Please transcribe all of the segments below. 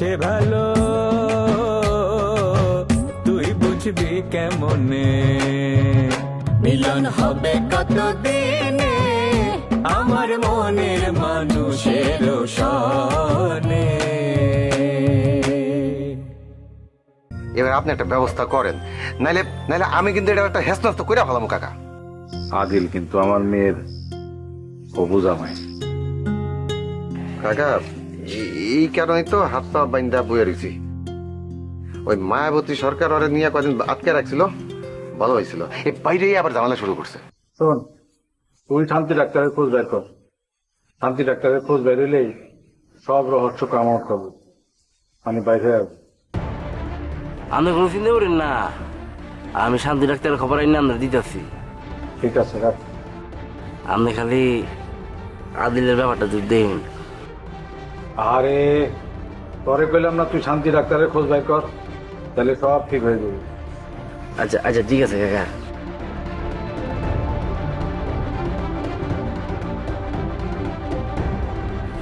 সে ভালো। তুই বুঝবি কেমনে? মিলন হবে কত দিনে আমার মনের মানুষের সনে এবার আপনি একটা ব্যবস্থা করেন। নাইলে নাইলে আমি কিন্তু এটা একটা হেস্তস্ত করে ফেলাম কাকা। আদিল কিন্তু আমার মেয়ের হবু জামাই কাকা এই- কারণেই তো হাত পা বাইন্দা বইয়া রয়েছি ওই মায়াবতী সরকার ওরে নিয়ে কদিন আটকে রাখছিল ভালো হয়েছিল। এই বাইরেই আবার ঝামেলা শুরু করছে। শোন তুই শান্তি ডাক্তারের খোঁজ বের কর। শান্তি ডাক্তারের খোঁজ বের হইলেই সব রহস্য কামাত হবে আমি বাইরে আসব আপনি কোনো চিন্তা করেন না। আমি শান্তি ডাক্তারের খবর আইন আমরা দিতেছি। ঠিক আছে রাখ। আপনি খালি আদিলের ব্যাপারটা যদি দেখুন আরে, পরে কইলাম না তুই শান্তি ডাক্তারের খোঁজ বাই কর, তাহলে সব ঠিক হয়ে যাবে। আচ্ছা আচ্ছা ঠিক আছে, কাকা।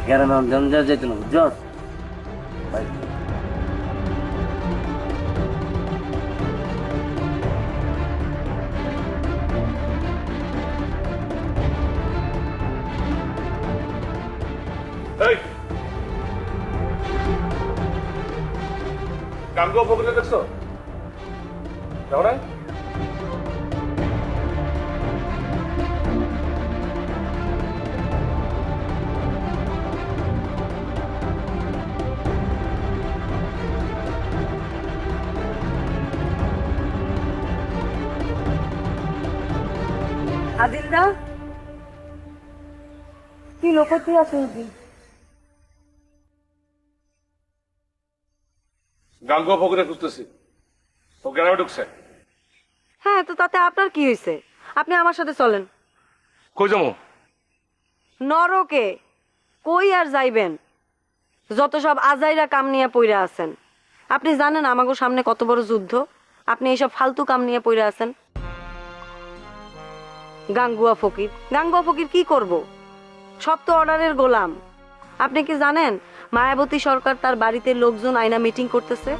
কেন যেত না বুঝছ গাঙ্গো বকলে দেখছ? যাও না? আদিলদা? কি লোকতি আছে গাঙ্গো বকলে খুঁজতেছি। ও গ্রামে ঢুকছে। হ্যাঁ তো তাতে আপনার কি হয়েছে? আপনি আমার সাথে চলেন। কই যাব? নরকে কই আর যাইবেন? যত সব আজাইরা কাম নিয়ে পইরা আছেন। আপনি জানেন আমাগো সামনে কত বড় যুদ্ধ? আপনি এইসব ফালতু কাম নিয়ে পইরা আছেন। গাঙ্গুয়া ফকির। গাঙ্গুয়া ফকির কি করব? সব তো অর্ডারের গোলাম। আপনি কি জানেন মায়াবতী সরকার তার বাড়িতে লোকজন আয়না মিটিং করতেছে।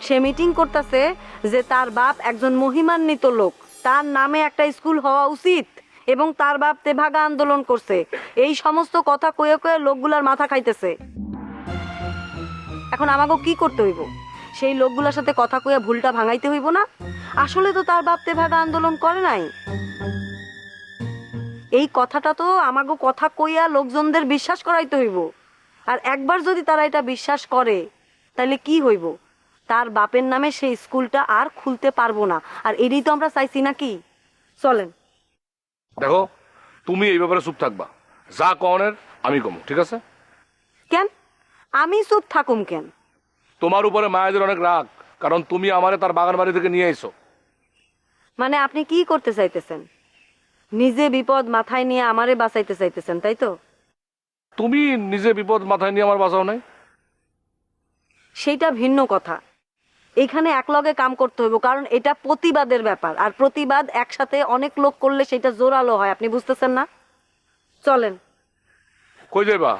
সে মিটিং করতেছে যে তার বাপ একজন মহিমান্বিত লোক। তার নামে একটা স্কুল হওয়া উচিত এবং তার বাপ তেভাগা আন্দোলন করছে। এই সমস্ত কথা কয়ে কয়ে লোকগুলার মাথা খাইতেছে। এখন আমাকে কি করতে হইব? সেই লোকগুলার সাথে কথা কয়ে ভুলটা ভাঙাইতে হইব না? আসলে তো তার বাপ তেভাগা আন্দোলন করে নাই। এই কথাটা তো আমাকে কথা কইয়া লোকজনদের বিশ্বাস করাইতে হইব। আর একবার যদি তারা এটা বিশ্বাস করে তাহলে কি হইব? তার বাপের নামে সেই স্কুলটা আর খুলতে পারব না। আর এটাই তো আমরা চাইছি নাকি? চলেন। দেখো তুমি এই ব্যাপারে চুপ থাকবা। যা কনের আমি কমো ঠিক আছে? কেন? আমি চুপ থাকুম কেন? তোমার উপরে মায়েদের অনেক রাগ কারণ তুমি আমারে তার বাগান বাড়ি থেকে নিয়ে এসো মানে আপনি কি করতে চাইতেছেন? নিজে বিপদ মাথায় নিয়ে আমারে বাঁচাইতে চাইতেছেন তাই তো? তুমি নিজে বিপদ মাথায় নিয়ে আমার বাঁচাও নাই? সেইটা ভিন্ন কথা। এখানে একলগে কাম করতে হইব কারণ এটা প্রতিবাদের ব্যাপার। আর প্রতিবাদ একসাথে অনেক লোক করলে সেটা জোরালো হয় আপনি বুঝতেছেন না? চলেন। কই যাইবা?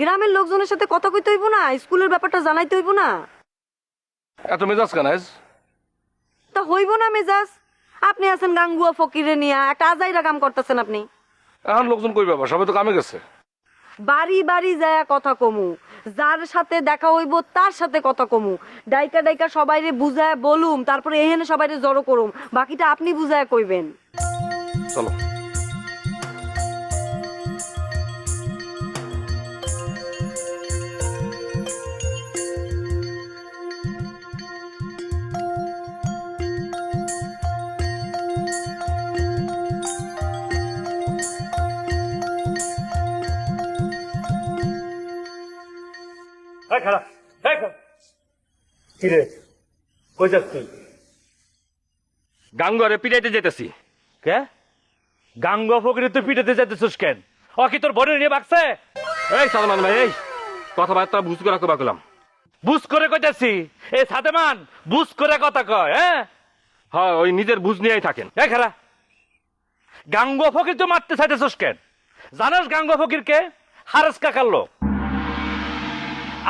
গ্রামের লোকজনের সাথে কথা কইতে হইব না স্কুলের ব্যাপারটা জানাইতে হইব না। এত মেজাজ কেন? তা হইব না মেজাজ। আপনি আছেন গাঙ্গুয়া ফকিরে নিয়া একটা আজাইরা কাম করতেছেন আপনি। এখন লোকজন কই বাবা সবাই তো কামে গেছে। বাড়ি বাড়ি যায় কথা কমু। যার সাথে দেখা হইব তার সাথে কথা কমু। ডাইকা ডাইকা সবাইরে বুঝায় বলুম তারপরে এহেনে সবাইরে জড়ো করুম। বাকিটা আপনি বুঝায় কইবেন। চলো। এই খারাপ এই খারাপ কি রে কই যাস তুই? গাঙ্গরে পিটাইতে যেতেছি কে? গাঙ্গা ফকরি তুই পিটাতে যাইতেছিস কেন? ও কি তোর বোনের নিয়ে এই সালমান ভাই এই। কথাবার্তা বুঝ করে রাখবা গেলাম বুঝ করে কইতাছি। এ সাদেমান বুঝ করে কথা কয় হ্যাঁ? হ্যাঁ ওই নিজের বুঝ নিয়েই থাকেন। এই খারা গাঙ্গো ফকির তো মারতে চাইতেছিস কেন? জানাস গাঙ্গো ফকির কে হারেস কাকার লোক।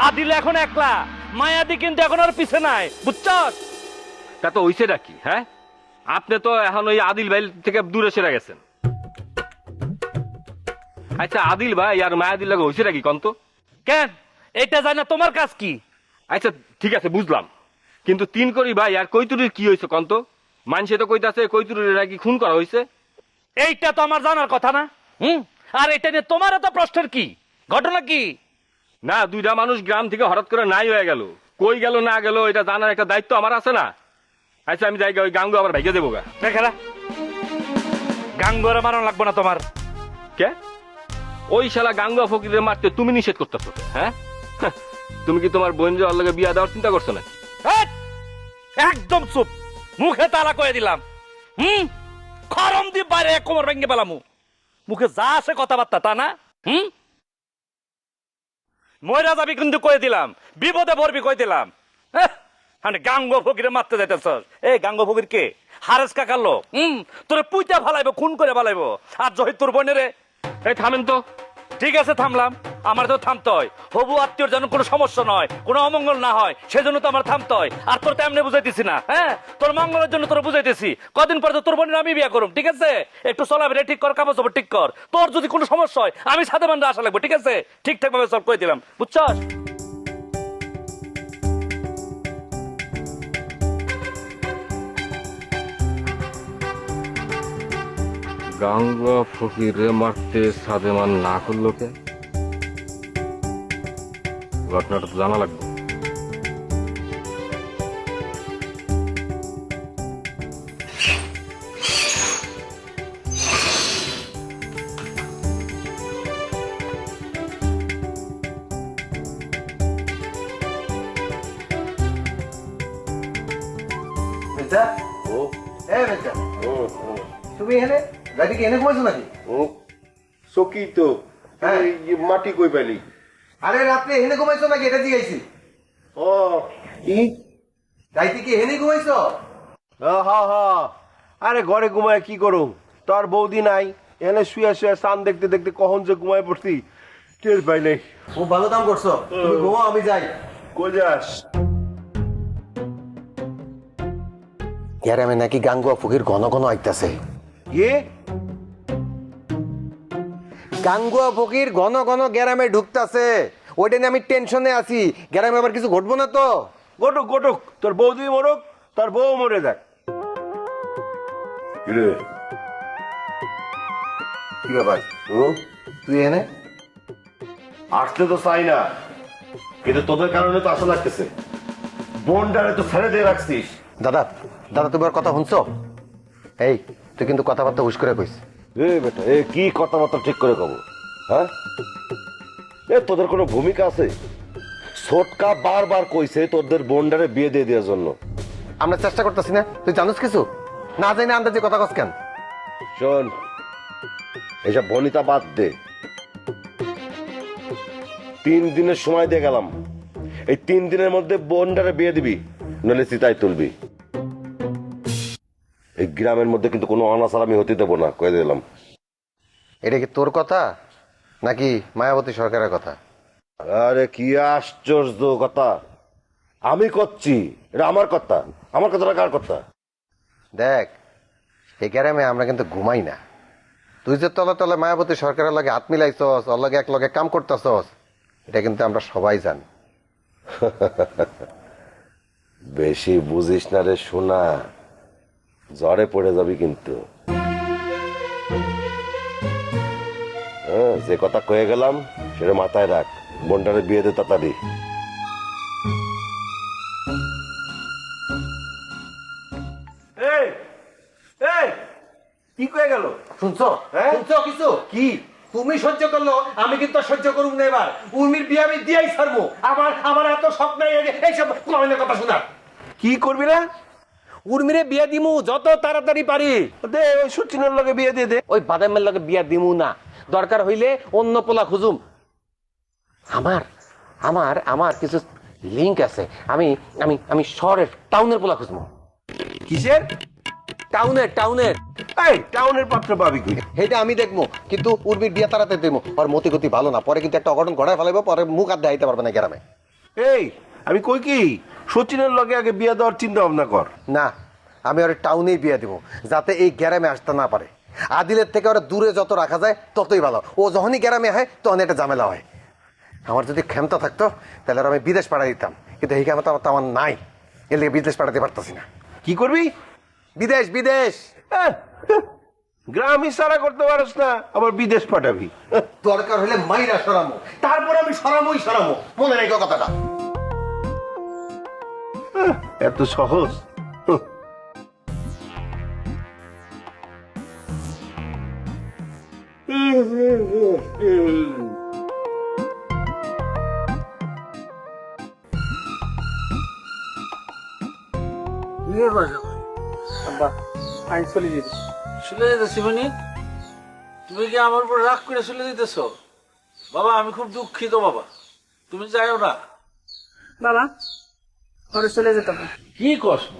আদিল এখন একলা মায়াদি কিন্তু এখন আর পিছে নাই বুঝছস? তা তো ওইসে ডাকি হ্যাঁ? আপনি তো এখন ওই আদিল ভাই থেকে দূরে সরে গেছেন। আচ্ছা আদিল ভাই আর মায়াদিল লাগে হইছে নাকি কন্ত? কেন? এটা জানা তোমার কাজ কি? আচ্ছা ঠিক আছে বুঝলাম। কিন্তু তিন করি ভাই আর কৈতুরির কি হয়েছে কন্ত? মানসে তো কইতাছে কৈতুরির নাকি খুন করা হয়েছে এইটা তো আমার জানার কথা না হুম? আর এটা নিয়ে তোমার এত প্রশ্নের কি? ঘটনা কি? না দুইটা মানুষ গ্রাম থেকে হঠাৎ করে নাই হয়ে গেল। কই গেল না গেল এটা জানার একটা দায়িত্ব আমার আছে না? আচ্ছা আমি যাই ওই গাঙ্গু আবার ভেঙে দেবো গা। দেখারা গাঙ্গোরে মারণ লাগবো না তোমার। কে? ওই শালা গাঙ্গা ফকিরে মারতে তুমি নিষেধ করতেছো হ্যাঁ? হাহ, তুমি কি তোমার বোন যে লগে বিয়া দেওয়ার চিন্তা করছ না! একদম চুপ। মুখে তালা কয়ে দিলাম। হুম? খরম দি বাইরে কোমর ভেঙে পেলামু। মুখে যা আসে কথাবার্তা তা না? হুম? ময়রা যাবি কিন্তু কয়ে দিলাম বিপদে পড়বি কয়ে দিলাম। হ্যাঁ? মানে গাঙ্গ ফকিরে মারতে যাইতেছ এই গাঙ্গ ফকির কে? হারেস কাকার লোক। হুম। তোরে পুইতা ফালাইবো খুন করে ফালাইবো। আর জহিত তোর বোনেরে এই থামেন তো। ঠিক আছে, থামলাম। আমার তো থামতে হয় হবু আত্মীয়র যেন কোনো সমস্যা নয়, কোনো অমঙ্গল না হয়, সেজন্য তো আমার থামতে হয় আর তোর তেমনি বুঝাইতেছি না হ্যাঁ? তোর মঙ্গলের জন্য তোর বুঝাইতেছি। কদিন পরে তো তোর বোনের আমি বিয়ে করুম, ঠিক আছে? একটু চলাফেরা ঠিক কর কাপড় চাপড় ঠিক কর। তোর যদি কোনো সমস্যা হয়, আমি সাথে বান্ধব আসা লাগবো, ঠিক আছে? ঠিকঠাক ভাবে সব করে দিলাম, বুঝছস? গাঙ্গা ফকিরে মারতে সাদেমান না করল কে? ঘটনাটা তো জানা লাগবে। বেটা ও। এ বেটা তুমি এখানে? গাড়ি কি এনে ঘুমাইছো নাকি? চকি তো। হ্যাঁ। এই মাটি কই পাইলি আরে রাত্রে এনে ঘুমাইছো নাকি? এটা জিগাইছি। ও ই? রাইতে কি এনে ঘুমাইছো? হা হা আরে ঘরে ঘুমায় কি করো? তোর বৌদি নাই। এনে শুয়ে শুয়ে সান দেখতে দেখতে কখন যে ঘুমায় পড়ছি টের পাই নাই। ও ভালো কাম করছ। তুমি ঘুমাও আমি যাই। কই যাস? গ্যারামে নাকি গাঙ্গুয়া ফকির ঘন ঘন আইতাছে। কি? গাঙ্গুয়া ফকির ঘন ঘন গ্যারামে ঢুকতাছে। ওইটা নিয়ে আমি টেনশনে আছি। গ্যারামে আবার কিছু ঘটবো না তো? গটুক গটুক তোর বৌদি মরুক তোর বউ মরে যাক। কিরে? কি ব্যাপার? তুই এনে? আসতে তো চাই না। কিন্তু তোদের কারণে তো আসা লাগতেছে। বোনটারে তো ছেড়ে দিয়ে রাখছিস। দাদা দাদা তুমি আর কথা শুনছো? এই তুই কিন্তু কথাবার্তা হুশ করে কইস। এ বেটা এ কি কথাবার্তা ঠিক করে কব? হ্যাঁ? এ তোদের কোনো ভূমিকা আছে? ছোটকা বারবার কইছে তোদের বোনডারে বিয়ে দিয়ে দেওয়ার জন্য। আমরা চেষ্টা করতেছি না। তুই জানিস কিছু? না জানি আন্দাজে কথা কস কেন? শোন এসব বনিতা বাদ দে। তিন দিনের সময় দিয়ে গেলাম। এই তিন দিনের মধ্যে বোনডারে বিয়ে দিবি নলে চিতাই তুলবি। এই গ্রামের মধ্যে কিন্তু কোনো অনাচার আমি হতে দেবো না কয়ে দিলাম। এটা কি তোর কথা? নাকি মায়াবতী সরকারের কথা? আরে কি আশ্চর্য কথা। আমি করছি এটা আমার কথা। আমার কথাটা কার কথা? দেখ এই গ্রামে আমরা কিন্তু ঘুমাই না। তুই যে তলে তলে মায়াবতী সরকারের লগে হাত মিলাইছস ওর লগে এক লগে কাম করতেছস এটা কিন্তু আমরা সবাই জানি। বেশি বুঝিস না রে শোনা জ্বরে পড়ে যাবি কিন্তু। হ্যাঁ যে কথা কয়ে গেলাম সেটা মাথায় রাখ। বোনটারে বিয়ে দে তাড়াতাড়ি। এই এই কি কয়ে গেল? শুনছো? হ্যাঁ? শুনছো কিছু? কি? তুমি সহ্য করল আমি কিন্তু সহ্য করুম না এবার। উর্মির বিয়ে আমি দিয়াই ছাড়বো। আমার আমার এত স্বপ্ন এইসব কথা শোনা কি করবি না? উর্মিরে বিয়া দিমু যত তাড়াতাড়ি পারি। দে ওই সচিনের লগে বিয়ে দিয়ে দে। ওই বাদামের লগে বিয়া দিমু না। দরকার হইলে অন্য পোলা খুঁজুম। আমার আমার আমার কিছু লিংক আছে। আমি আমি আমি শহরের টাউনের পোলা খুঁজবো। কিসের? টাউনের টাউনের এই টাউনের পাত্র পাবি কই? সেইটা আমি দেখব কিন্তু উর্মির বিয়ে তাড়াতাড়ি দেবো। আর মতি গতি ভালো না পরে কিন্তু একটা অঘটন ঘটায় ফেলাইবো পরে মুখ আর দেখাইতে পারবে না গ্রামে। এই আমি কই কি? সচিনের লগে আগে বিয়ে দেওয়ার চিন্তা ভাবনা কর। না আমি ওর টাউনেই বিয়ে দিব যাতে এই গ্রামে আসতে না পারে। আদিলের থেকে ওরা দূরে যত রাখা যায় ততই ভালো। ও যখনই গ্রামে হয় তখন একটা ঝামেলা হয়। আমার যদি ক্ষমতা থাকতো তাহলে আমি বিদেশ পাঠাই দিতাম। কিন্তু এই ক্ষমতা তো আমার নাই। এর লিগে বিদেশ পাঠাতে পারতাছি না। কি করবি? বিদেশ বিদেশ! আহ, গ্রাম ইশারা করতে পারস না আবার বিদেশ পাঠাবি। দরকার হলে মাইরা সরামো। তারপর আমি সরামোই সরামো। মনে রেখো কথাটা। এত সহজ। চলে যেতেছি মানে তুমি কি আমার উপর রাগ করে চলে যেতেছ বাবা আমি খুব দুঃখিত বাবা। তুমি যাইও না। বাবা ঘরে চলে যেতে। হবে কি কষ্ট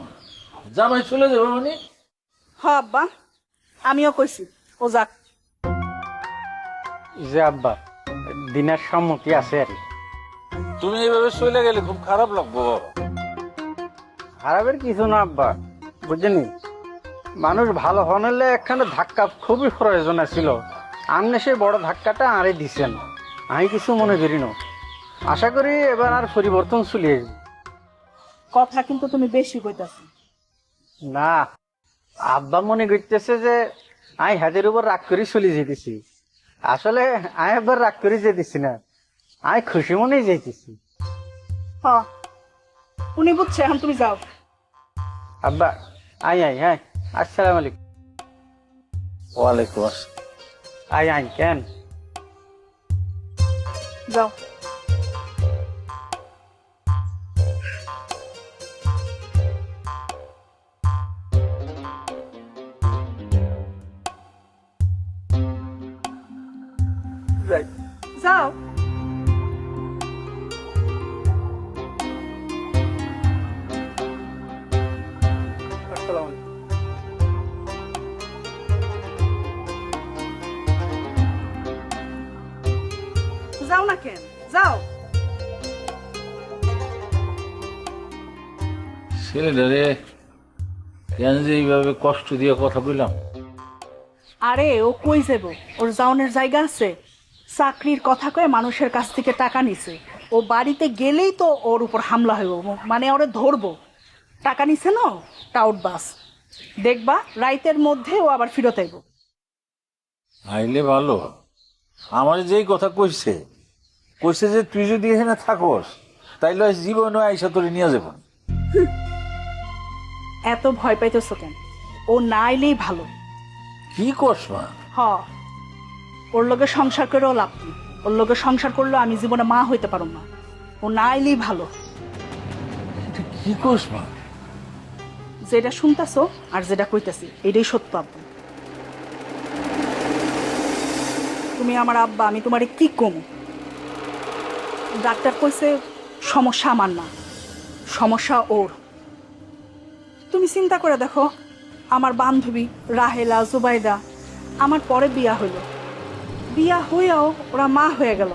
জামাই চলে যাবে মানে? হ আব্বা। আমিও কইছি ও যাক। যে আব্বা দিনের সম্মতি আছে আর কি। তুমি এইভাবে চলে গেলে খুব খারাপ লাগবো বাবা। খারাপের কিছু না আব্বা বুঝছেনি মানুষ ভালো হনলে একখানে ধাক্কা খুবই প্রয়োজন ছিল। আমনে সেই বড় ধাক্কাটা আরে দিছেন। আমি কিছু মনে করি না। আশা করি এবার আর পরিবর্তন চলে আসবে। কথা কিন্তু তুমি বেশি কইতাছ। না আব্বা মনে করতেছে যে আমি হাতের উপর রাগ করে চলে যেতেছি। আসলে আমি একবার রাগ করে যেতেছি না আমি খুশি মনেই যেতেছি। হ উনি বুঝছে এখন তুমি যাও। আব্বা আই আই হ্যাঁ আসসালামু আলাইকুম। ওয়ালাইকুম আসসালাম। I I can? যাও যাও। ছেলেটারে কেন যে এইভাবে কষ্ট দিয়ে কথা বললাম আরে ও কই যাব? ওর যাওনের জায়গা আছে। চাকরির কথা কয়ে মানুষের কাছ থেকে টাকা নিছে। ও বাড়িতে গেলেই তো ওর উপর হামলা হইব। মানে ওরে ধরবো। টাকা নিছে না টাউট বাস। দেখবা রাইতের মধ্যে ও আবার ফিরত আইব। আইলে ভালো। আমার যেই কথা কইছে কইছে যে তুই যদি এখানে থাকস তাইলে জীবনে আইসা তোরে নিয়ে যাব এত ভয় পাইতেছ কেন? ও না আইলেই ভালো। কি করস মা? হ ওর লগে সংসার করেও লাভ নেই। ওর লগে সংসার করলেও আমি জীবনে মা হইতে পারব না। ও না আইলেই ভালো। এটা কি করস মা? যেটা শুনতেছো আর যেটা কইতাছি এটাই সত্য আব্বা। তুমি আমার আব্বা আমি তোমারে কি কম? ডাক্তার কইছে সমস্যা আমার না। সমস্যা ওর। তুমি চিন্তা করে দেখো আমার বান্ধবী রাহেলা জুবাইদা আমার পরে বিয়া হইল। বিয়া হইয়াও ওরা মা হয়ে গেল।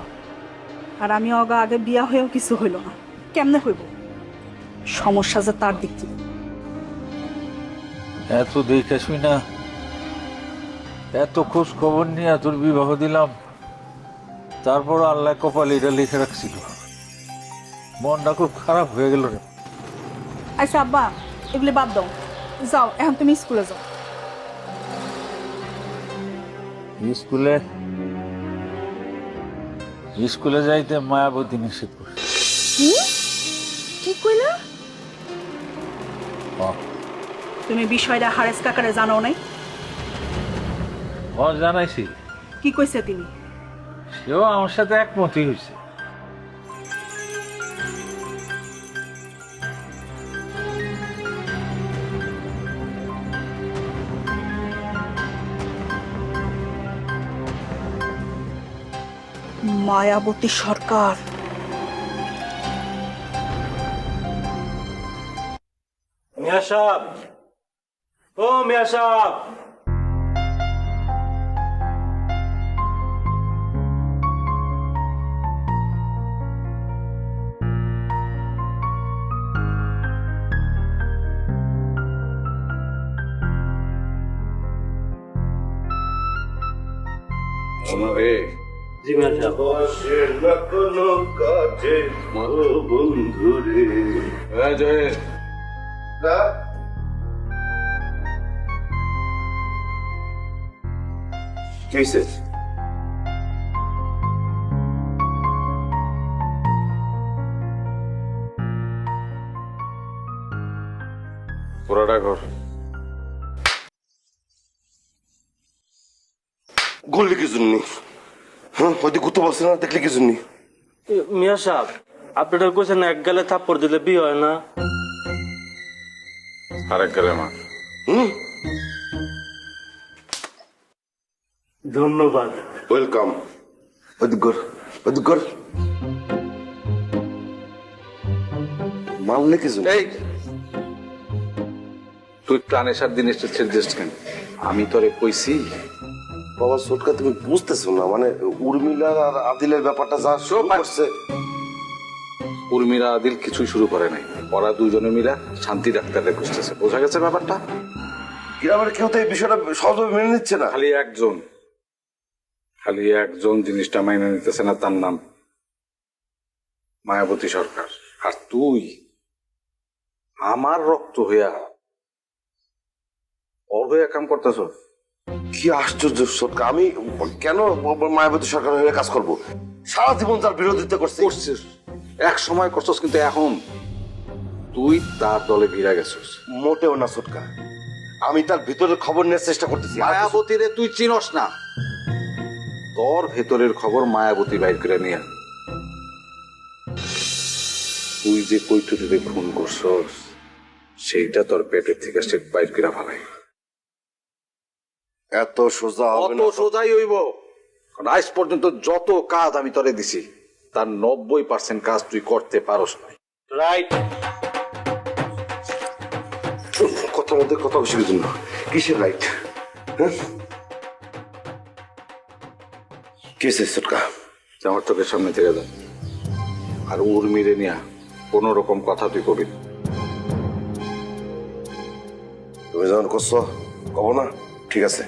আর আমি অগা আগে বিয়া হয়েও কিছু হইল না। কেমনে হইব? সমস্যা যে তার দিক থেকে। এত দেখে শুই না। এত খোঁজ খবর নিয়ে তোর বিবাহ দিলাম। তারপর আল্লাহ কপাল এটা লিখে রাখছিল। মনটা খুব খারাপ হয়ে গেল রে। আচ্ছা আব্বা এগুলি বাদ দাও। যাও এখন তুমি স্কুলে যাও। স্কুলে স্কুলে যাইতে মায়াবতী নিষেধ করছে কি? কইলা? ও, তুমি বিষয়টা হারেস কাকারে জানো নাই? ও জানাইছি। কি কইছে তিনি? সেও আমার সাথে একমতই হয়েছে মায়াবতী সরকার। মিয়া সাহেব। ও মিয়া সাহেব। জি মিয়া সাহেব কি হয়েছে পুরোটা ঘর গল্লি কি জন্য হ্যাঁ হয়তো বলছে না দেখলে কি জন্য? মিয়া সাহেব আপনার কোছেন এক গেলে থাপ্পড় দিলে বিয়ে হয় না? আরেক গেলে মা। হুম? ধন্যবাদ। ওয়েলকাম। অধিকর অধিকর। মারলে কি জন্য এই তুই প্রাণেশার জিনিসটা ছেড়ে কেন? আমি তোরে কইছি বাবা সোটকা তুমি বুঝতেছো না মানে উর্মিলা আর আদিলের ব্যাপারটা যা শুরু করছে। উর্মিরা আদিল কিছুই শুরু করে নাই। ওরা দুজনে মিলা শান্তি ডাক্তারের খুঁজতেছে। বোঝা গেছে ব্যাপারটা? গ্রামের কেউ তো এই বিষয়টা সহজভাবে মেনে নিচ্ছে না? খালি একজন। খালি একজন জিনিসটা মাইনে নিতেছে না তার নাম মায়াবতী সরকার। আর তুই আমার রক্ত হইয়া ওর হইয়া কাম করতেছ? কি আশ্চর্য সোটকা আমি কেন মায়াবতী সরকার হয়ে কাজ করব? সারা জীবন তার বিরোধিতা করছি। করছিস। এক সময় করছস কিন্তু এখন তুই তার দলে ভিড়া গেছিস। মোটেও না সোটকা। আমি তার ভিতরের খবর নেওয়ার চেষ্টা করতেছি। আর কিছু- মায়াবতীরে তুই চিনস না। তোর ভেতরের খবর মায়াবতী বাইর করে নিয়ে তুই যে কৈটুরিতে খুন করছস সেইটা তোর পেটের থেকে সে বাইর করে ফেলাই এত সোজা হবে অত না সোজাই হইব। আজ পর্যন্ত যত কাজ আমি তোরে দিছি তার নব্বই পার্সেন্ট কাজ তুই করতে পারস না রাইট কথার মধ্যে কথা বসে জন্য কিসের রাইট হ্যাঁ? কিসের সোটকা? আমার চোখের সামনে থেকে যা। আর উর্মিরে নিয়া কোন রকম কথা তুই কবি তুমি যখন করছ কব না ঠিক আছে।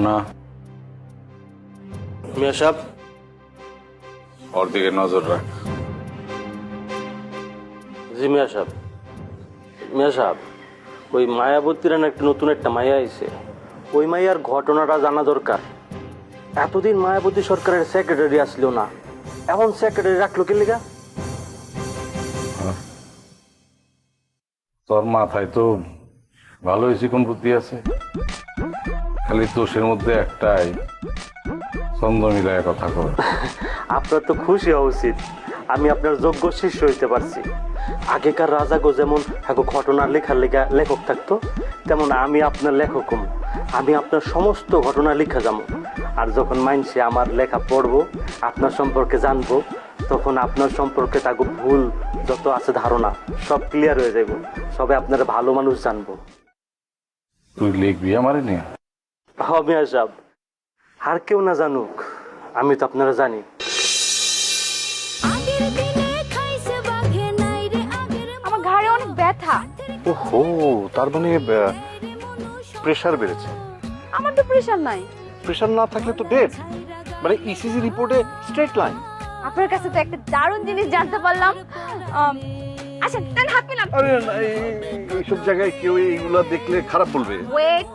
মনা মিয়া সাহেব। ওর দিকে নজর রাখ। জি মিয়া সাহেব। মিয়া সাহেব ওই মায়াবতীর না একটা নতুন একটা মায়া আইছে। ওই মায়ার ঘটনাটা জানা দরকার। এতদিন মায়াবতী সরকারের সেক্রেটারি আসলো না। এখন সেক্রেটারি রাখল কি লিগা? তোর মাথায় তো ভালোই চিকন বুদ্ধি আছে। খালি দোষের মধ্যে একটাই। চন্দ্র মিলায় কথা কর আপনার তো খুশি হওয়া উচিত। আমি আপনার যোগ্য শিষ্য হইতে পারছি। আগেকার রাজাগো যেমন এখন ঘটনা লেখার লেখা লেখক থাকতো তেমন আমি আপনার লেখক হম। আমি আপনার সমস্ত ঘটনা লেখা যাব। আর যখন মাইনসে আমার লেখা পড়ব আপনার সম্পর্কে জানব তখন আপনার সম্পর্কে তাকে ভুল যত আছে ধারণা সব ক্লিয়ার হয়ে যাবে সবে আপনার ভালো মানুষ জানব। তুই লিখবি আমার নিয়ে? হবে সাহেব। আর কেউ না জানুক আমি তো আপনারা জানি। আগের দিনে খাইছে বাঘে নাই রে আগের আমার ঘাড়ে অনেক ব্যথা। ওহো তার মানে প্রেশার বেড়েছে। আমার তো প্রেশার নাই। প্রেশার না থাকলে তো ডেড মানে ইসিজি রিপোর্টে স্ট্রেট লাইন আপনার কাছে তো একটা দারুণ জিনিস জানতে পারলাম। আচ্ছা দেন হাত মিলান। আরে না, এই- এই- এইসব জায়গায় কেউ এইগুলা দেখলে খারাপ বলবে। ওয়েট